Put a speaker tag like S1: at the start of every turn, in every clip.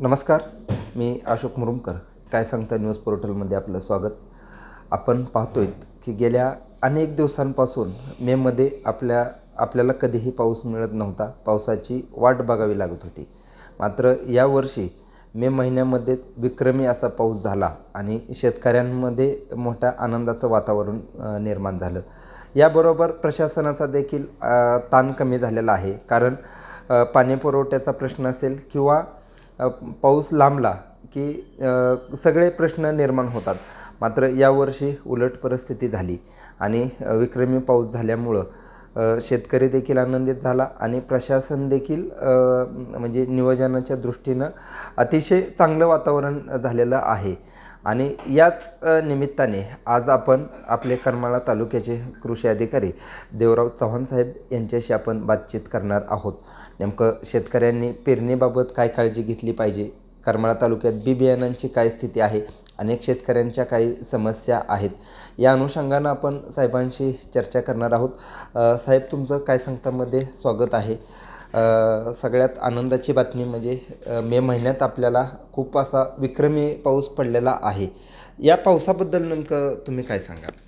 S1: नमस्कार मी अशोक मुरुमकर. काय सांगता न्यूज पोर्टलमध्ये आपलं स्वागत. आपण पाहतोय की गेल्या अनेक दिवसांपासून मेमध्ये आपल्या आपल्याला कधीही पाऊस मिळत नव्हता. पावसाची वाट बघावी लागत होती. मात्र यावर्षी मे महिन्यामध्येच विक्रमी असा पाऊस झाला आणि शेतकऱ्यांमध्ये मोठ्या आनंदाचं वातावरण निर्माण झालं. याबरोबर प्रशासनाचा देखील ताण कमी झालेला आहे. कारण पाणी पुरवठ्याचा प्रश्न असेल किंवा पाऊस लांबला की सगळे प्रश्न निर्माण होतात. मात्र यावर्षी उलट परिस्थिती झाली आणि विक्रमी पाऊस झाल्यामुळं शेतकरी देखील आनंदित झाला आणि प्रशासन देखील म्हणजे नियोजनाच्या दृष्टीनं अतिशय चांगलं वातावरण झालेलं आहे. आणि याच निमित्ताने आज आपण आपले करमाळा तालुक्याचे कृषी अधिकारी देवराव चव्हाण साहेब यांच्याशी आपण बातचीत करणार आहोत. नेमकं शेतकऱ्यांनी पेरणीबाबत काय काळजी घेतली पाहिजे? करमाळा तालुक्यात बी बियाणांची काय स्थिती आहे? अनेक शेतकऱ्यांच्या काही समस्या आहेत. या अनुषंगानं आपण साहेबांशी चर्चा करणार आहोत. साहेब तुमचं काय सांगतामध्ये स्वागत आहे. सगळ्यात आनंदाची बातमी म्हणजे मे महिन्यात आपल्याला खूप असा विक्रमी पाऊस पडलेला आहे. या पावसाबद्दल नेमकं तुम्ही काय सांगाल?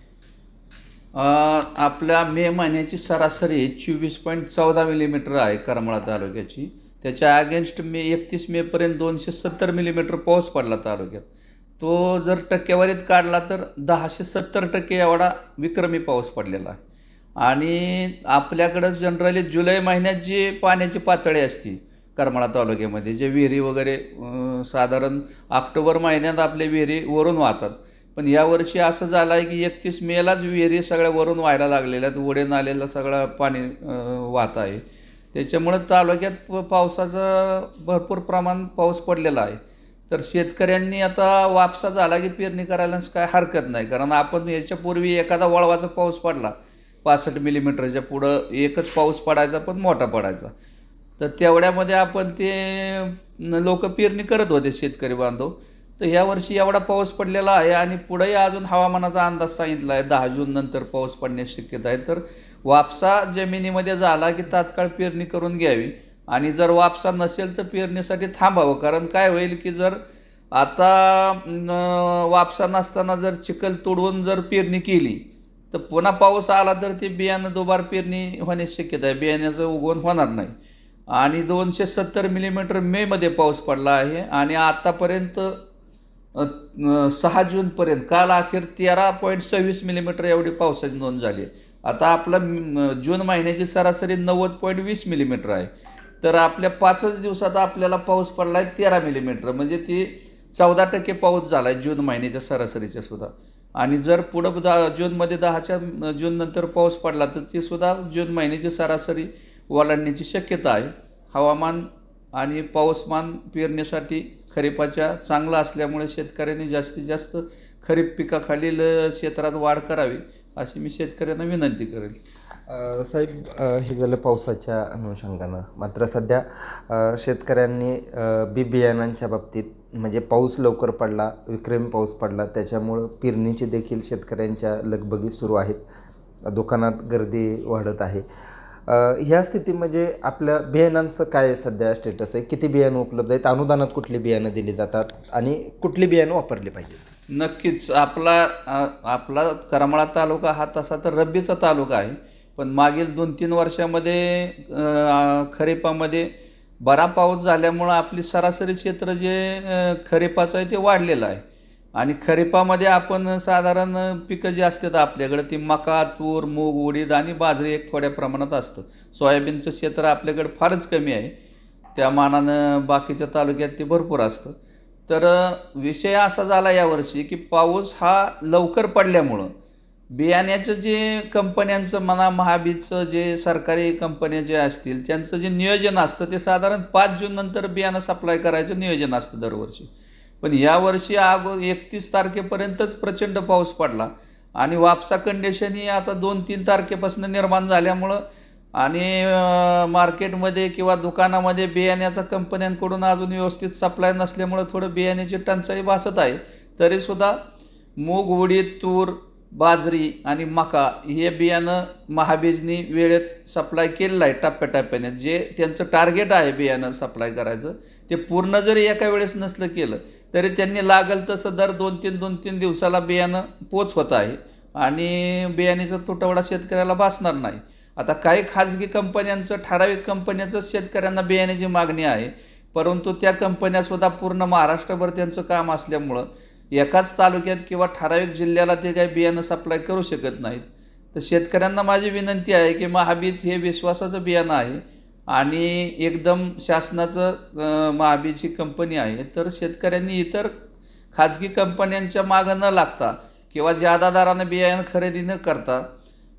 S2: आपल्या मे महिन्याची सरासरी चोवीस पॉईंट चौदा मिलीमीटर आहे करमाळा तालुक्याची त्याच्या अगेन्स्ट मे एकतीस मेपर्यंत दोनशे सत्तर मिलीमीटर पाऊस पडला तालुक्यात तो जर टक्केवारीत काढला तर दहाशे सत्तर टक्के एवढा विक्रमी पाऊस पडलेला आहे. आणि आपल्याकडं जनरली जुलै महिन्यात जी पाण्याची पातळी असते करमाळा तालुक्यामध्ये जे विहिरी वगैरे साधारण ऑक्टोबर महिन्यात आपले विहिरी वरून वाहतात. पण यावर्षी असं झालं आहे की एकतीस मेलाच विहिरी सगळ्या वरून व्हायला लागलेल्या आहेत. वडे नालेला सगळं पाणी वाहत आहे. त्याच्यामुळं तालुक्यात प- पावसाचं भरपूर प्रमाण पाऊस पडलेला आहे. तर शेतकऱ्यांनी आता वापसा झाला की पेरणी करायलाच काय हरकत नाही. कारण आपण याच्यापूर्वी एखादा वळवाचा पाऊस पडला पासष्ट मिलीमीटरच्या पुढं एकच पाऊस पडायचा पण मोठा पडायचा. तर तेवढ्यामध्ये आपण ते लोक पेरणी करत होते शेतकरी बांधव. तर ह्या वर्षी एवढा पाऊस पडलेला आहे आणि पुढेही अजून हवामानाचा अंदाज सांगितला आहे दहा जून नंतर पाऊस पडण्याची शक्यता आहे. तर वापसा जमिनीमध्ये झाला की तात्काळ पेरणी करून घ्यावी आणि जर वापसा नसेल तर पेरणीसाठी थांबावं. कारण काय होईल की जर आता वापसा नसताना जर चिखल तोडवून जर पेरणी केली तर पुन्हा पाऊस आला तर ते बियाणं दुबार पेरणी होण्याची शक्यता आहे. बियाण्याचं उगवण होणार नाही. आणि दोनशे सत्तर मिलीमीटर मेमध्ये पाऊस पडला आहे आणि आतापर्यंत सहा जूनपर्यंत. काल अखेर तेरा पॉईंट सव्वीस मिलीमीटर एवढी पावसाची नोंद झाली आहे. आता आपला जून महिन्याची सरासरी नव्वद पॉईंट वीस मिलीमीटर आहे. तर आपल्या पाचच दिवसात आपल्याला पाऊस पडला आहे तेरा मिलीमीटर म्हणजे ती चौदा टक्के पाऊस झाला आहे जून महिन्याच्या सरासरीच्या सुद्धा. आणि जर पुढं दहा जूनमध्ये दहाच्या जूननंतर पाऊस पडला तर ती सुद्धा जून महिन्याची सरासरी ओलांडण्याची शक्यता आहे. हवामान आणि पाऊसमान पेरण्यासाठी खरीपाच्या चांगला असल्यामुळे शेतकऱ्यांनी जास्तीत जास्त खरीप पिकाखालील क्षेत्रात वाढ करावी अशी मी शेतकऱ्यांना विनंती करेन
S1: साहेब हे झालं पावसाच्या अनुषंगानं. मात्र सध्या शेतकऱ्यांनी बी बियाणांच्या बाबतीत म्हणजे पाऊस लवकर पडला विक्रमी पाऊस पडला त्याच्यामुळं पेरणीची देखील शेतकऱ्यांच्या लगबगी सुरू आहेत. दुकानात गर्दी वाढत आहे. ह्या स्थितीमध्ये म्हणजे आपल्या बियाणांचं काय सध्या स्टेटस आहे? किती बियाणं उपलब्ध आहेत? अनुदानात कुठली बियाणं दिली जातात? आणि कुठली बियाणं वापरली पाहिजे
S2: नक्कीच. आपला आपला करमाळा तालुका हा तसा तर रब्बीचा तालुका आहे. पण मागील दोन तीन वर्षामध्ये खरीपामध्ये बरा पाऊस झाल्यामुळं आपली सरासरी क्षेत्र जे खरीपाचं आहे ते वाढलेलं आहे. आणि खरीपामध्ये आपण साधारण पिकं जी असतात आपल्याकडे ती मका तूर मूग उडीद आणि बाजरी एक थोड्या प्रमाणात असतं. सोयाबीनचं क्षेत्र आपल्याकडे फारच कमी आहे. त्या मानानं बाकीच्या तालुक्यात ते भरपूर असतं. तर विषय असा झाला यावर्षी की पाऊस हा लवकर पडल्यामुळं बियाण्याचं जे कंपन्यांचं म्हणा महाबीजचं जे सरकारी कंपन्या जे असतील त्यांचं जे नियोजन असतं ते साधारण पाच जून नंतर बियाणं सप्लाय करायचं नियोजन असतं दरवर्षी. पण यावर्षी अगो एकतीस तारखेपर्यंतच प्रचंड पाऊस पडला. आणि वापसा कंडिशन ही आता दोन तीन तारखेपासून निर्माण झाल्यामुळं आणि मार्केटमध्ये किंवा दुकानामध्ये बियाण्याचा कंपन्यांकडून अजून व्यवस्थित सप्लाय नसल्यामुळं थोडं बियाण्याची टंचाई भासत आहे. तरीसुद्धा मूग उडीद तूर बाजरी आणि मका हे बियाणं महाबीजनी वेळेत सप्लाय केलेलं आहे टप्प्याटप्प्याने. जे त्यांचं टार्गेट आहे बियाणं सप्लाय करायचं ते पूर्ण जरी एका वेळेस नसलं केलं तरी त्यांनी लागल तसं दर दोन तीन दोन तीन दिवसाला बियाणं पोच होत आहे. आणि बियाण्याचा तुटवडा शेतकऱ्याला भासणार नाही. आता काही खाजगी कंपन्यांचं ठराविक कंपन्यांचं शेतकऱ्यांना बियाण्याची मागणी आहे. परंतु त्या कंपन्यासुद्धा पूर्ण महाराष्ट्रभर त्यांचं काम असल्यामुळं एकाच तालुक्यात किंवा ठराविक जिल्ह्याला ते काही बियाणं सप्लाय करू शकत नाहीत. तर शेतकऱ्यांना माझी विनंती आहे की महाबीज हे विश्वासाचं बियाणं आहे. आणि एकदम शासनाचं अं, महाबीजची कंपनी आहे तर शेतकऱ्यांनी इतर खाजगी कंपन्यांच्या मागं न लागता किंवा ज्यादा दरानं बियाणं खरेदी न करता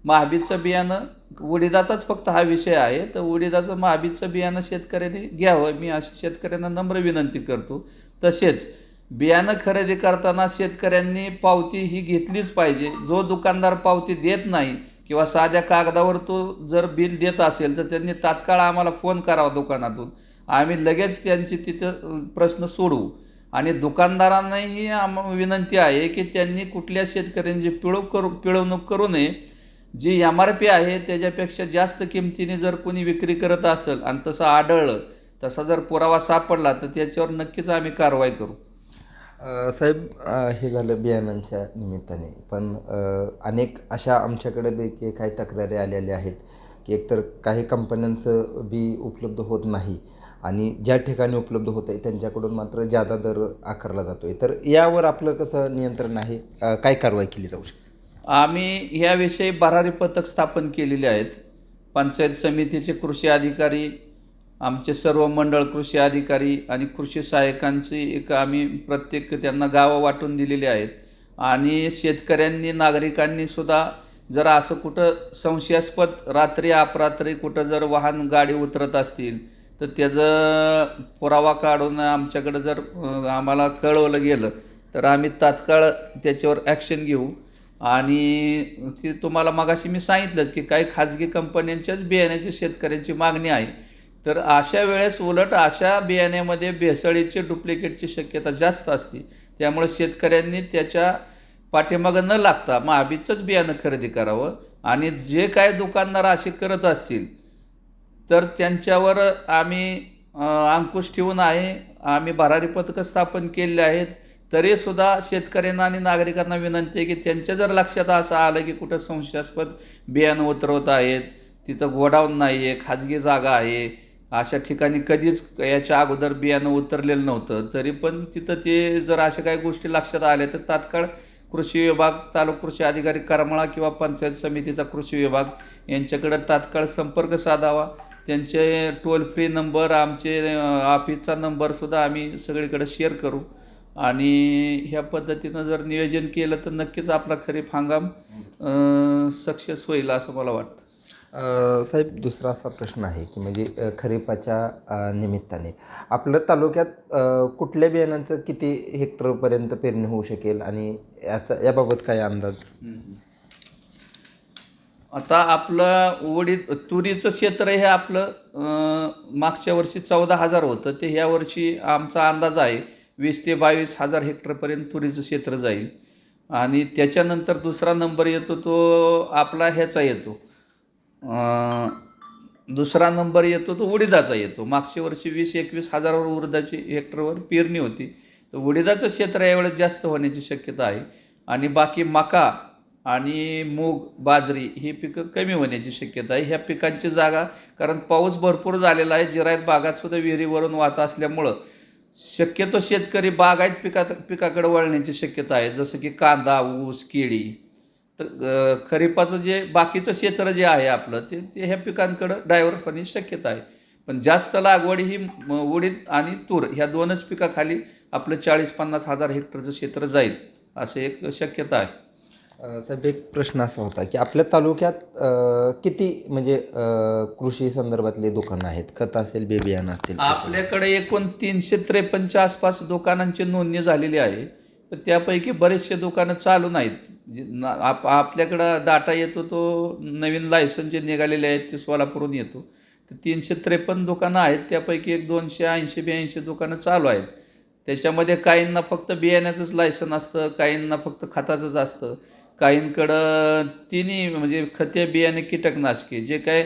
S2: महाबीजचं बियाणं उडीदाचाच फक्त हा विषय आहे तर उडीदाचं महाबीजचं बियाणं शेतकऱ्यांनी घ्यावं. मी अशी शेतकऱ्यांना नम्र विनंती करतो. तसेच बियाणं खरेदी करताना शेतकऱ्यांनी पावती ही घेतलीच पाहिजे. जो दुकानदार पावती देत नाही किंवा साध्या कागदावर तो जर बिल देत असेल तर त्यांनी तात्काळ आम्हाला फोन करावा दुकानातून. आम्ही लगेच त्यांची तिथं प्रश्न सोडवू. आणि दुकानदारांनाही आम विनंती आहे की त्यांनी कुठल्या शेतकऱ्यांची पिळव करू पिळवणूक करू नये जी एम आर पी आहे त्याच्यापेक्षा जास्त किमतीने जर कोणी विक्री करत असेल आणि तसं आढळलं तसा जर पुरावा सापडला तर त्याच्यावर नक्कीच आम्ही कारवाई करू.
S1: साहेब हे झालं बियाणांच्या निमित्ताने. पण अनेक अशा आमच्याकडे देखील काही तक्रारी आलेल्या आहेत की एकतर काही कंपन्यांचं बी उपलब्ध होत नाही आणि ज्या ठिकाणी उपलब्ध होत आहे त्यांच्याकडून मात्र जादा दर आकारला जातो आहे तर यावर आपलं कसं नियंत्रण आहे? अ, काय कारवाई केली जाऊ शकते?
S2: आम्ही याविषयी भरारी पथक स्थापन केलेले आहेत. पंचायत समितीचे कृषी अधिकारी आमचे सर्व मंडळ कृषी अधिकारी आणि कृषी सहाय्यकांची एक आम्ही प्रत्येक त्यांना गावं वाटून दिलेली आहेत. आणि शेतकऱ्यांनी नागरिकांनी सुद्धा जर असं कुठं संशयास्पद रात्री अपरात्री कुठं जर वाहन गाडी उतरत असतील तर त्याचं पुरावा काढून आमच्याकडं जर आम्हाला कळवलं गेलं तर आम्ही तात्काळ त्याच्यावर ॲक्शन घेऊ. आणि ती तुम्हाला मगाशी मी सांगितलंच की काही खाजगी कंपन्यांच्याच बियाण्याची शेतकऱ्यांची मागणी आहे. तर अशा वेळेस उलट अशा बियाण्यामध्ये भेसळीची डुप्लिकेटची शक्यता जास्त असते. त्यामुळे शेतकऱ्यांनी त्याच्या पाठीमागं न लागता महाबीजचंच बियाणं खरेदी करावं आणि जे काय दुकानदार असे करत असतील तर त्यांच्यावर आम्ही अंकुश ठेवून आहे. आम्ही भरारी पथकं स्थापन केलेले आहेत. तरीसुद्धा शेतकऱ्यांना आणि नागरिकांना विनंती आहे की त्यांच्या जर लक्षात असं आलं की कुठं संशयास्पद बियाणं उतरवत आहेत तिथं गोडाऊन नाही आहे खाजगी जागा आहे अशा ठिकाणी कधीच याच्या अगोदर बियाणं उतरलेलं नव्हतं. तरी पण तिथं ते जर अशा काही गोष्टी लक्षात आल्या तर तात्काळ कृषी विभाग तालुका कृषी अधिकारी करमाळा किंवा पंचायत समितीचा कृषी विभाग यांच्याकडं तात्काळ संपर्क साधावा. त्यांचे टोल फ्री नंबर आमचे ऑफिसचा नंबरसुद्धा आम्ही सगळीकडे शेअर करू. आणि ह्या पद्धतीनं जर नियोजन केलं तर नक्कीच आपला खरीप हंगाम सक्सेस होईल असं मला वाटतं.
S1: साहेब दुसरा असा प्रश्न आहे की म्हणजे खरीपाच्या निमित्ताने आपल्या तालुक्यात कुठल्या बियाणांचं किती हेक्टरपर्यंत पेरणी होऊ शकेल आणि याचा याबाबत काय अंदाज?
S2: आता आपलं उडीद तुरीचं क्षेत्र हे आपलं मागच्या वर्षी चौदा हजार होतं. ते ह्या वर्षी आमचा अंदाज आहे वीस ते बावीस हजार हेक्टरपर्यंत तुरीचं क्षेत्र जाईल. आणि त्याच्यानंतर दुसरा नंबर येतो तो आपला ह्याचा येतो. दुसरा नंबर येतो तो उडीदाचा येतो. मागच्या वर्षी वीस एकवीस हजारावर उडदाची हेक्टरवर पेरणी होती. तर उडीदाचं क्षेत्र यावेळेस जास्त होण्याची शक्यता आहे. आणि बाकी मका आणि मूग बाजरी ही पिकं कमी होण्याची शक्यता आहे. ह्या पिकांची जागा कारण पाऊस भरपूर झालेला आहे. जिरायत बागात सुद्धा विहिरीवरून वाहत असल्यामुळं शक्यतो शेतकरी बागायत पिकात पिकाकडे वळण्याची शक्यता आहे. जसं की कांदा ऊस केळी तर खरीपाचं जे बाकीचं क्षेत्र जे आहे आपलं ते ते ह्या पिकांकडं डायव्हर्ट होण्याची शक्यता आहे. पण जास्त लागवड ही उडीद आणि तूर ह्या दोनच पिकाखाली आपलं चाळीस पन्नास हजार हेक्टरचं क्षेत्र जाईल असं एक शक्यता आहे.
S1: साहेब एक प्रश्न असा होता की आपल्या तालुक्यात किती म्हणजे कृषी संदर्भातले दुकानं आहेत? खत असेल बी बियाणं असतील
S2: आपल्याकडे एकूण तीनशे त्रेपन्नच्या आसपास दुकानांची नोंदणी झालेली आहे. पण त्यापैकी बरेचसे दुकानं चालू नाहीत. ना- आप आपल्याकडं डाटा येतो तो नवीन लायसन जे निघालेले आहेत ते सोलापूरहून येतो. तर तीनशे त्रेपन्न दुकानं आहेत त्यापैकी एक दोनशे ऐंशी ब्याऐंशी दुकानं चालू आहेत. त्याच्यामध्ये काहींना फक्त बियाण्याचंच लायसन असतं काहींना फक्त खताचंच असतं. काहींकडं तिन्ही म्हणजे खते बियाणे कीटकनाशके जे काय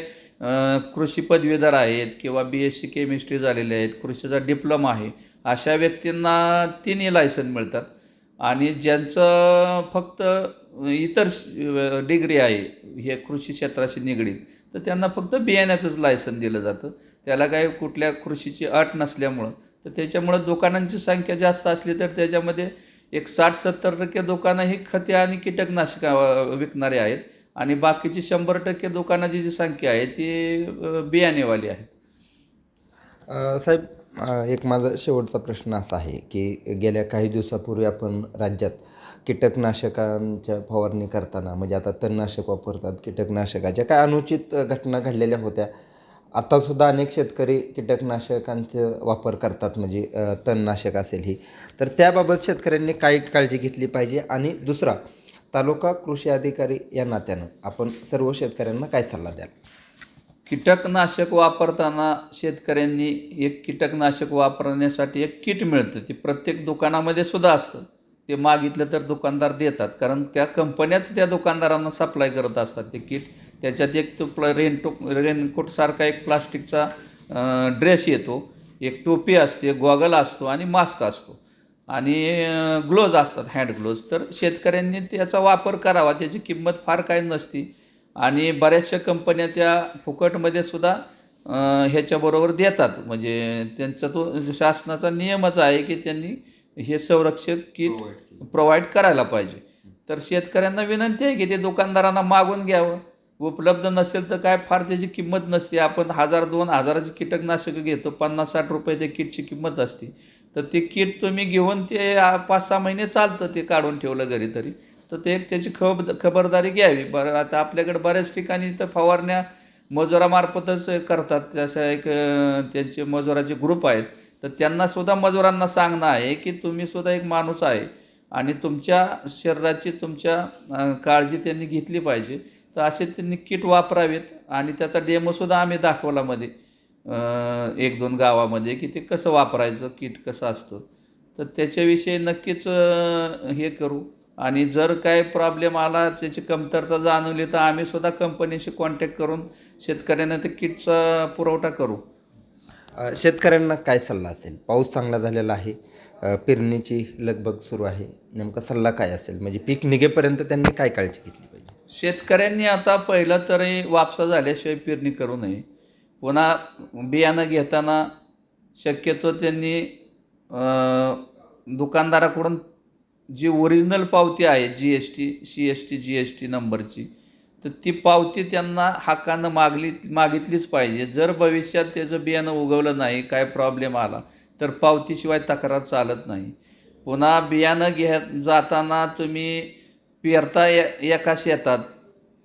S2: कृषी पदवीधर आहेत किंवा बी एस सी केमिस्ट्री झालेले आहेत कृषीचा डिप्लोमा आहे अशा व्यक्तींना तिन्ही लायसन मिळतात. आणि ज्यांचं फक्त इतर डिग्री आहे हे कृषी क्षेत्राशी निगडीत तर त्यांना फक्त बियाण्याचंच लायसन दिलं जातं. त्याला काही कुठल्या कृषीची अट नसल्यामुळं. तर त्याच्यामुळं दुकानांची संख्या जास्त असली तर त्याच्यामध्ये एक साठ सत्तर टक्के दुकानं ही खते आणि कीटकनाशका विकणारे आहेत. आणि बाकीची शंभर टक्के दुकानाची जी संख्या आहे ती बियाणेवाली आहेत.
S1: साहेब एक माझा शेवटचा प्रश्न असा आहे की गेल्या काही दिवसापूर्वी आपण राज्यात कीटकनाशकांच्या फवारणी करताना म्हणजे आता तणनाशक वापरतात कीटकनाशकाच्या काय अनुचित घटना घडलेल्या होत्या. आतासुद्धा अनेक शेतकरी कीटकनाशकांचा वापर करतात म्हणजे तणनाशक असेल ही. तर त्याबाबत शेतकऱ्यांनी काय काळजी घेतली पाहिजे. आणि दुसरा तालुका कृषी अधिकारी या नात्यानं आपण सर्व शेतकऱ्यांना काय सल्ला द्याल?
S2: कीटकनाशक वापरताना शेतकऱ्यांनी एक कीटकनाशक वापरण्यासाठी एक किट मिळतं. ते प्रत्येक दुकानामध्ये सुद्धा असतं. ते मागितलं तर दुकानदार देतात. कारण त्या कंपन्याच त्या दुकानदारांना सप्लाय करत असतात ते किट. त्याच्यात एक तो प्ल रेनटो रेनकोटसारखा एक प्लास्टिकचा ड्रेस येतो. एक टोपी असते गॉगल असतो आणि मास्क असतो. आणि ग्लोज असतात हँड ग्लोज तर शेतकऱ्यांनी त्याचा वापर करावा. त्याची किंमत फार काही नसती. आणि बऱ्याचशा कंपन्या त्या फुकटमध्ये सुद्धा ह्याच्याबरोबर देतात. म्हणजे त्यांचा तो शासनाचा नियमच आहे की त्यांनी हे संरक्षक किट प्रोव्हाइड करायला पाहिजे. तर शेतकऱ्यांना विनंती आहे की ते दुकानदारांना मागून घ्यावं. उपलब्ध नसेल तर काय फार त्याची किंमत नसते. आपण हजार दोन हजाराची कीटकनाशकं घेतो पन्नास साठ रुपये त्या किटची किंमत असते. तर ते किट तुम्ही घेऊन ते पाच सहा महिने चालतं ते काढून ठेवलं घरी तरी. तर ते एक त्याची खब खबरदारी घ्यावी. बरं आता आपल्याकडे बऱ्याच ठिकाणी तर फवारण्या मजुरामार्फतच करतात. जसं एक त्यांचे मजुराचे ग्रुप आहेत. तर त्यांना सुद्धा मजुरांना सांगणं आहे की तुम्ही सुद्धा एक माणूस आहे आणि तुमच्या शरीराची तुमच्या काळजी त्यांनी घेतली पाहिजे. तर असे त्यांनी किट वापरावेत आणि त्याचा डेमोसुद्धा आम्ही दाखवला मध्ये एक दोन गावामध्ये की ते कसं वापरायचं किट कसं असतं. तर त्याच्याविषयी नक्कीच हे करू. आणि जर काय प्रॉब्लेम आला त्याची कमतरता जाणवली तर आम्ही सुद्धा कंपनीशी कॉन्टॅक्ट करून शेतकऱ्यांना ते किटचा पुरवठा करू.
S1: अ, शेतकऱ्यांना काय सल्ला असेल? पाऊस चांगला झालेला आहे अ, पेरणीची लगबग सुरू आहे नेमका सल्ला काय असेल? म्हणजे पीक निघेपर्यंत त्यांनी काय काळजी घेतली पाहिजे?
S2: शेतकऱ्यांनी आता पहिलं तरी वापसा झाल्याशिवाय पेरणी करू नये. पुन्हा बियाणं घेताना शक्यतो त्यांनी अं, दुकानदाराकडून जी ओरिजिनल पावती आहे G S T C S T G S T नंबरची तर ती पावती त्यांना हक्कानं मागली मागितलीच पाहिजे. जर भविष्यात त्याचं बियाणं उगवलं नाही काय प्रॉब्लेम आला तर पावतीशिवाय तक्रार चालत नाही. पुन्हा बियाणं घ्या जाताना तुम्ही पेरता ए एका शेतात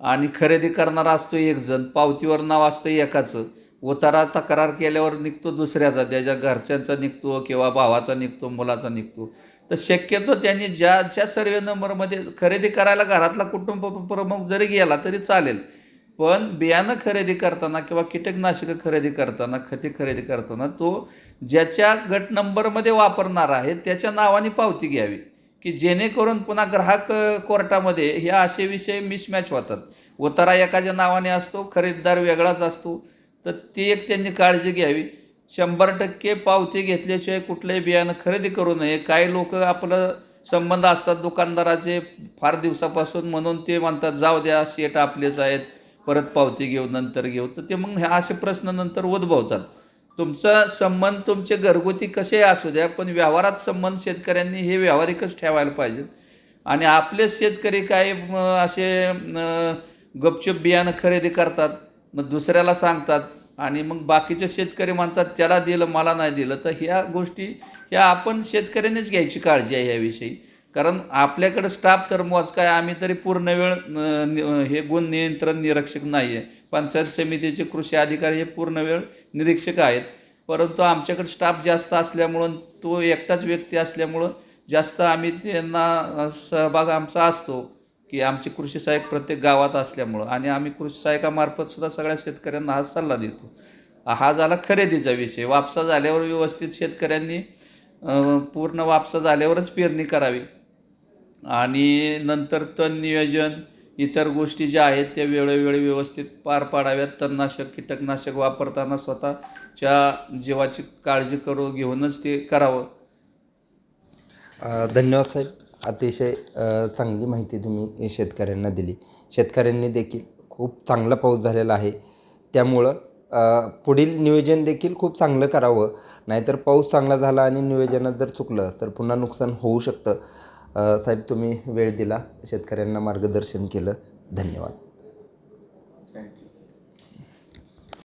S2: आणि खरेदी करणारा असतो एक जण पावतीवर नाव असतं एकाचं. उतारा तक्रार केल्यावर निघतो दुसऱ्याचा त्याच्या घरच्यांचा निघतो किंवा भावाचा निघतो मुलाचा निघतो. तर शक्यतो त्यांनी ज्या ज्या सर्वे नंबरमध्ये खरेदी करायला घरातला कुटुंब प्रमुख जरी गेला तरी चालेल. पण बियाणं खरेदी करताना किंवा कीटकनाशकं खरेदी करताना खते खरेदी करताना तो ज्याच्या गट नंबरमध्ये वापरणार आहे त्याच्या नावाने पावती घ्यावी. की जेणेकरून पुन्हा ग्राहक कोर्टामध्ये हे असे विषय मिसमॅच होतात. उतारा एकाच्या नावाने असतो खरेदीदार वेगळाच असतो. तर ती एक त्यांनी काळजी घ्यावी. शंभर टक्के पावती घेतल्याशिवाय कुठलंही बियाणं खरेदी करू नये. काही लोक आपलं संबंध असतात दुकानदाराचे फार दिवसापासून म्हणून ते म्हणतात जाऊ द्या शेट आपलेच आहेत परत पावती घेऊ नंतर घेऊ. तर ते मग ह्या असे प्रश्न नंतर उद्भवतात. तुमचा संबंध तुमचे घरगुती कसे असू द्या पण व्यवहारात संबंध शेतकऱ्यांनी हे व्यावहारिकच ठेवायला पाहिजेत. आणि आपलेच शेतकरी काय असे गपचूप बियाणं खरेदी करतात मग दुसऱ्याला सांगतात आणि मग बाकीचे शेतकरी म्हणतात त्याला दिलं मला नाही दिलं. तर ह्या गोष्टी ह्या आपण शेतकऱ्यांनीच घ्यायची काळजी आहे याविषयी कारण आपल्याकडं स्टाफ तर मोज काय आम्ही तरी पूर्ण वेळ हे गुण नियंत्रण निरीक्षक नाही आहे. पंचायत समितीचे कृषी अधिकारी हे पूर्ण वेळ निरीक्षक आहेत. परंतु आमच्याकडे स्टाफ जास्त असल्यामुळं तो एकटाच व्यक्ती असल्यामुळं जास्त आम्ही त्यांना सहभाग आमचा असतो. की आमचे कृषी सहाय्यक प्रत्येक गावात असल्यामुळं आणि आम्ही कृषी सहाय्यकामार्फत सुद्धा सगळ्या शेतकऱ्यांना हा सल्ला देतो. हा झाला खरेदीचा विषय. वापसा झाल्यावर व्यवस्थित शेतकऱ्यांनी पूर्ण वापसा झाल्यावरच पेरणी करावी. आणि नंतर तण नियोजन इतर गोष्टी ज्या आहेत त्या वेळोवेळी व्यवस्थित पार पाडाव्यात. तणनाशक कीटकनाशक वापरताना स्वतःच्या जीवाची काळजी करू घेऊनच ते करावं.
S1: धन्यवाद साहेब. अतिशय चांगली माहिती तुम्ही शेतकऱ्यांना दिली. शेतकऱ्यांनी देखील खूप चांगला पाऊस झालेला आहे. त्यामुळं पुढील नियोजन देखील खूप चांगलं करावं. नाहीतर पाऊस चांगला झाला आणि नियोजनात जर चुकलं तर पुन्हा नुकसान होऊ शकतं. साहेब तुम्ही वेळ दिला. शेतकऱ्यांना मार्गदर्शन केलं. धन्यवाद.